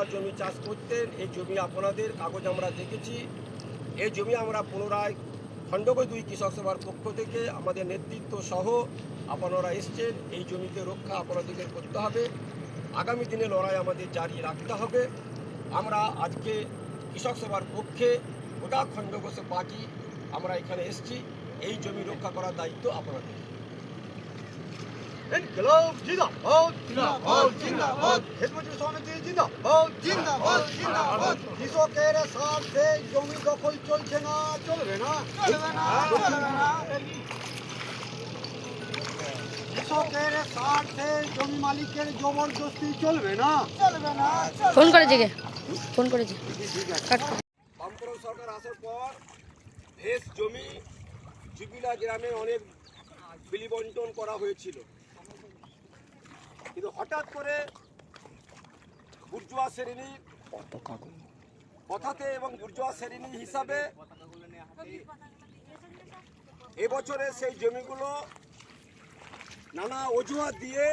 আপনারা জমি চাষ করতেন, এই জমি আপনাদের কাগজ আমরা দেখেছি। এই জমি আমরা পুনরায় খণ্ডকোষ দুই কৃষক সভার পক্ষ থেকে আমাদের নেতৃত্ব সহ আপনারা এসছেন। এই জমিতে রক্ষা আপনাদেরকে করতে হবে। আগামী দিনে লড়াই আমাদের জারি রাখতে হবে। আমরা আজকে কৃষক সভার পক্ষে গোটা খণ্ডঘোষ পার্টি আমরা এখানে এসেছি। এই জমি রক্ষা করার দায়িত্ব আপনাদের। ইনকলাব জিন্দাবাদ জিন্দাবাদ, জিন্দাবাদ। খেতমজুর সমিতি জিন্দাবাদ জিন্দাবাদ, জিন্দাবাদ। কৃষকের স্বার্থে জমি দখল চলছে না চলবে না চলবে না, চলবে না। কৃষকের স্বার্থে জমি মালিকের জবরদস্তি চলবে না চলবে না, ফোন না। করেছে কে ফোন করেছে কাট কর। বামপুর সরকার আসার পর ভেস জমি জুবিলা গ্রামে অনেক বিলি বন্টন করা হয়েছিল কিন্তু হঠাৎ করে বুর্জুয়া শ্রেণি কথাতে এবং বুর্জুয়া শ্রেণি হিসাবে এবছরে সেই জমিগুলো নানা অজুহাত দিয়ে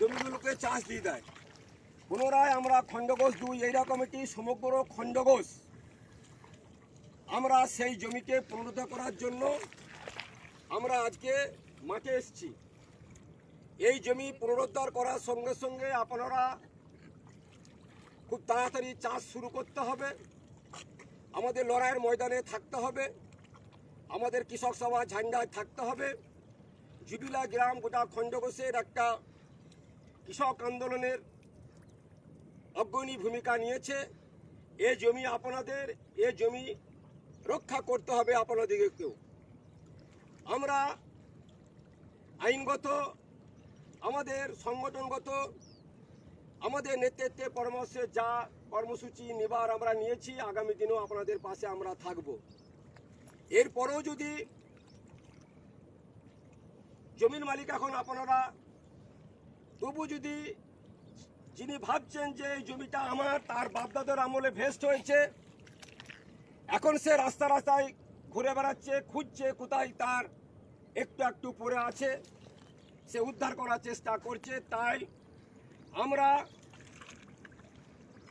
জমিগুলোকে চাষ দিয়ে দেয়। পুনরায় আমরা খণ্ডঘোষ দুই এইরা কমিটি সমগ্র খণ্ডঘোষ আমরা সেই জমিকে পুনরুদ্ধার করার জন্য আমরা আজকে মাঠে এসেছি। এই জমি পুনরুদ্ধার করার সঙ্গে সঙ্গে আপনারা খুব তাড়াতাড়ি চাষ শুরু করতে হবে। আমাদের লড়াইয়ের ময়দানে থাকতে হবে। আমাদের কৃষক সভা ঝান্ডায় থাকতে হবে। জুবিলা গ্রাম গোটা খণ্ডঘোষের একটা কৃষক আন্দোলনের অগ্রণী ভূমিকা নিয়েছে। এ জমি আপনাদের, এ জমি রক্ষা করতে হবে আপনাদেরকেও। আমরা আইনগত আমাদের সংগঠনগত আমাদের নেতৃত্বে পরামর্শে যা কর্মসূচি নেবার আমরা নিয়েছি, আগামী দিনেও আপনাদের পাশে আমরা থাকব। এরপরেও যদি জমির মালিক এখন আপনারা, তবু যদি যিনি ভাবছেন যে এই জমিটা আমার, তার বাপদাদার আমলে ভেস্ট হয়েছে, এখন সে রাস্তা রাস্তায় ঘুরে বেড়াচ্ছে, খুঁজছে কোথায় তার একটু একটু পড়ে আছে। সে উদ্ধার করার চেষ্টা করছে, তাই আমরা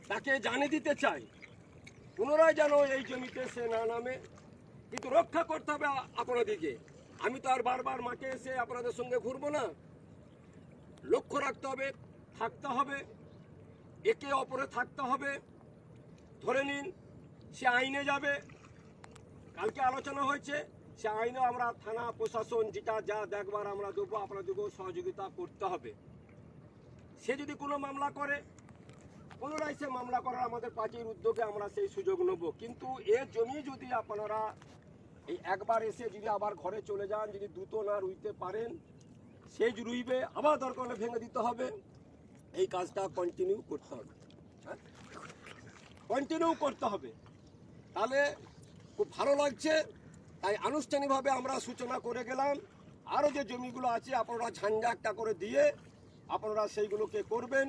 তাকে জানিয়ে দিতে চাই। পুনরায় যেন এই জমিতে সে না নামে। কিন্তু রক্ষা করতে হবে আপনাদেরকে। আমি তো আর বারবার মাঠে এসে আপনাদের সঙ্গে ঘুরবো না। লক্ষ্য রাখতে হবে, থাকতে হবে, একে অপরে থাকতে হবে। ধরে নিন, সে আইনে যাবে। কালকে আলোচনা হয়েছে সে আইনে আমরা থানা, প্রশাসন, যেটা যা দেখবার আমরা দেবো আপনাদেরকেও সহযোগিতা করতে হবে। সে যদি কোনো মামলা করে, পুনরায় সে মামলা করার আমাদের পার্টির উদ্যোগে আমরা সেই সুযোগ নেব। কিন্তু এ জমি যদি আপনারা এই একবার এসে যদি আবার ঘরে চলে যান, যদি দ্রুত না রুইতে পারেন সে রুইবে আবার দরকার ভেঙে দিতে হবে। এই কাজটা কন্টিনিউ করতে হবে। হ্যাঁ? কন্টিনিউ করতে হবে। তাহলে খুব ভালো লাগছে। তাই আনুষ্ঠানিকভাবে আমরা সূচনা করে গেলাম। আরও যে জমিগুলো আছে, আপনারা ঝান্ডা একটা করে দিয়ে আপনারা সেইগুলোকে করবেন,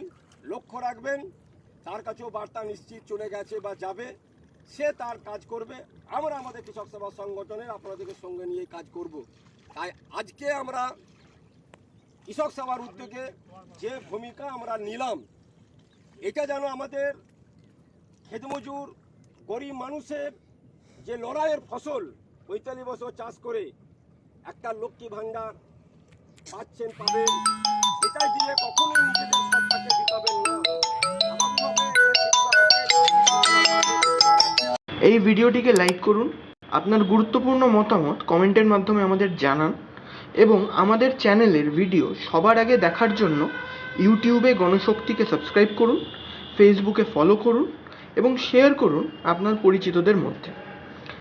লক্ষ্য রাখবেন। তার কাছেও বার্তা নিশ্চিত চলে গেছে বা যাবে। সে তার কাজ করবে। আমরা আমাদের কৃষক সেবা সংগঠনের আপনাদেরকে সঙ্গে নিয়ে কাজ করব। তাই আজকে আমরা কৃষক সেবার উদ্যোগে যে ভূমিকা আমরা নিলাম, এটা যেন আমাদের খেতমজুর, গরিব মানুষের যে লড়াইয়ের ফসল পঁয়তাল্লিশ বছর চাষ করে একটা লক্ষ্মী ভাণ্ডার পাচ্ছেন, পাবেন। এটা দিয়ে কখনোই নিজেদের সরকারকে বিকাবেন না। এই ভিডিওটিকে লাইক করুন, আপনার গুরুত্বপূর্ণ মতামত কমেন্টের মাধ্যমে আমাদের জানান এবং আমাদের চ্যানেলের ভিডিও সবার আগে দেখার জন্য ইউটিউবে গণশক্তিকে সাবস্ক্রাইব করুন, ফেসবুকে ফলো করুন এবং শেয়ার করুন আপনার পরিচিতদের মধ্যে।